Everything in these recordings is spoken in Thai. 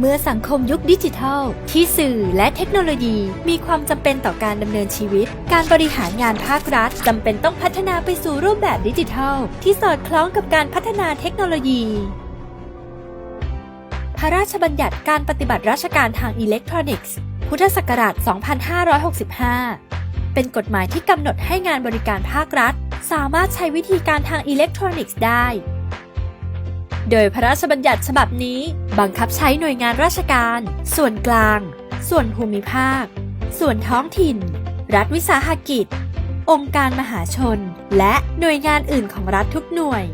เมื่อสังคมยุคดิจิทัล ที่สื่อและเทคโนโลยีมีความจำเป็นต่อการดำเนินชีวิต การบริหารงานภาครัฐจำเป็นต้องพัฒนาไปสู่รูปแบบดิจิทัล ที่สอดคล้องกับการพัฒนาเทคโนโลยีพระราชบัญญัติการปฏิบัติราชการทางอิเล็กทรอนิกส์ พุทธศักราช 2565 เป็นกฎหมายที่กำหนดให้งานบริการภาครัฐ สามารถใช้วิธีการทางอิเล็กทรอนิกส์ได้ โดยพระราชบัญญัติฉบับนี้บังคับใช้หน่วยงานราชการ ส่วนกลาง ส่วนภูมิภาค ส่วนท้องถิ่น รัฐวิสาหกิจ องค์การมหาชน และหน่วยงานอื่นของรัฐทุกหน่วย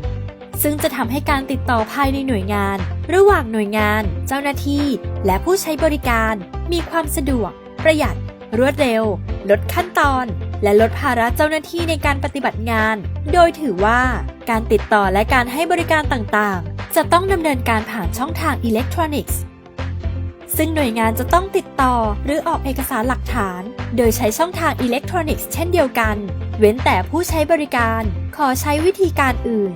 ซึ่งจะทำให้การติดต่อภายในหน่วยงาน ระหว่างหน่วยงาน เจ้าหน้าที่ และผู้ใช้บริการ มีความสะดวก ประหยัด รวดเร็ว ลดขั้นตอน และลดภาระเจ้าหน้าที่ในการปฏิบัติงาน โดยถือว่าการติดต่อและการให้บริการต่างๆ จะต้องดำเนินการผ่านช่องทางอิเล็กทรอนิกส์ ซึ่งหน่วยงานจะต้องติดต่อหรือออกเอกสารหลักฐาน โดยใช้ช่องทางอิเล็กทรอนิกส์เช่นเดียวกัน เว้นแต่ผู้ใช้บริการขอใช้วิธีการอื่น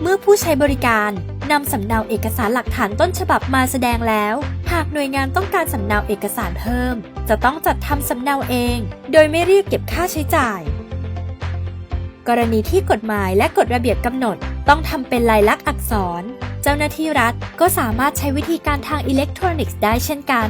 เมื่อผู้ใช้บริการนำสำเนาเอกสารหลักฐานต้นฉบับมาแสดงแล้ว หากหน่วยงานต้องการสำเนาเอกสารเพิ่ม จะต้องจัดทำสำเนาเอง โดยไม่เรียกเก็บค่าใช้จ่าย กรณีที่กฎหมายและกฎระเบียบกำหนด ต้องทำเป็นลายลักษณ์อักษร เจ้าหน้าที่รัฐก็สามารถใช้วิธีการทางอิเล็กทรอนิกส์ได้เช่นกัน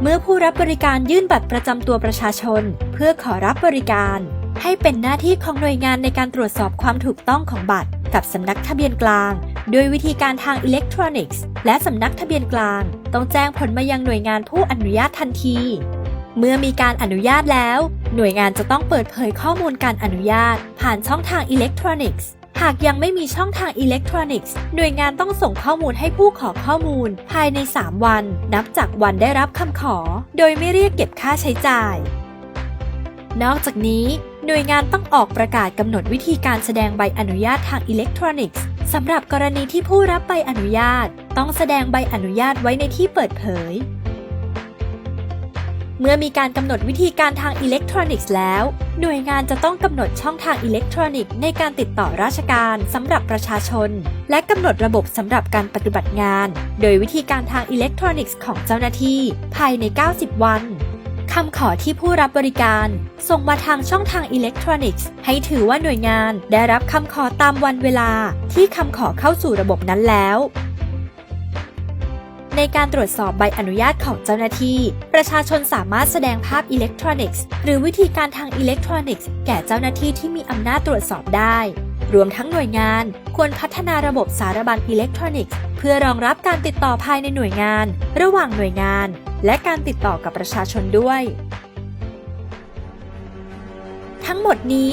เมื่อผู้รับบริการยื่นบัตรประจำตัวประชาชน เพื่อขอรับบริการ ให้เป็นหน้าที่ของหน่วยงานในการตรวจสอบความถูกต้องของบัตร กับสำนักทะเบียนกลางโดยวิธีการทางอิเล็กทรอนิกส์ และสำนักทะเบียนกลาง ต้องแจ้งผลมายังหน่วยงานผู้อนุญาตทันที เมื่อมีการอนุญาตแล้ว หน่วยงานจะต้องเปิดเผยข้อมูลการอนุญาต ผ่านช่องทางอิเล็กทรอนิกส์ หากยังไม่มีช่องทางอิเล็กทรอนิกส์ หน่วยงานต้องส่งข้อมูลให้ผู้ขอข้อมูล ภายใน 3 วัน นับจากวันได้รับคำขอ โดยไม่เรียกเก็บค่าใช้จ่าย นอกจากนี้ หน่วยงานต้องออกประกาศกำหนดวิธีการแสดงใบอนุญาตทางอิเล็กทรอนิกส์สำหรับกรณีที่ผู้รับใบอนุญาต ต้องแสดงใบอนุญาตไว้ในที่เปิดเผย เมื่อมีการกำหนดวิธีการทางอิเล็กทรอนิกส์แล้ว หน่วยงานจะต้องกำหนดช่องทางอิเล็กทรอนิกส์ในการติดต่อราชการสำหรับประชาชน และกำหนดระบบสำหรับการปฏิบัติงาน โดยวิธีการทางอิเล็กทรอนิกส์ของเจ้าหน้าที่ ภายใน 90 วันคำขอที่ผู้รับบริการ ส่งมาทางช่องทางอิเล็กทรอนิกส์ ให้ถือว่าหน่วยงานได้รับคำขอตามวันเวลา ที่คำขอเข้าสู่ระบบนั้นแล้ว ในการตรวจสอบใบอนุญาตของเจ้าหน้าที่ ประชาชนสามารถแสดงภาพอิเล็กทรอนิกส์ หรือวิธีการทางอิเล็กทรอนิกส์ แก่เจ้าหน้าที่ที่มีอำนาจตรวจสอบได้ รวมทั้งหน่วยงานควรพัฒนาระบบสารบัญอิเล็กทรอนิกส์ เพื่อรองรับการติดต่อภายในหน่วยงาน ระหว่างหน่วยงาน และการติดต่อกับประชาชนด้วย ทั้งหมดนี้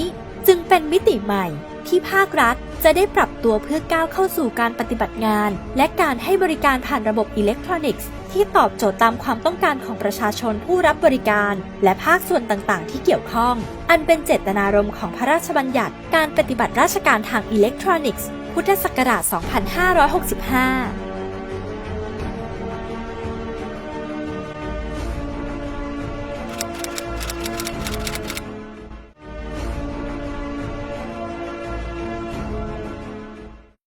จึงเป็นมิติใหม่ที่ภาครัฐจะได้ปรับตัวเพื่อก้าวเข้าสู่การปฏิบัติงาน และการให้บริการผ่านระบบอิเล็กทรอนิกส์ ที่ตอบโจทย์ตามความต้องการของประชาชนผู้รับบริการ และภาคส่วนต่างๆ ที่เกี่ยวข้อง อันเป็นเจตนารมณ์ของพระราชบัญญัติ การปฏิบัติราชการทางอิเล็กทรอนิกส์ พุทธศักราช 2565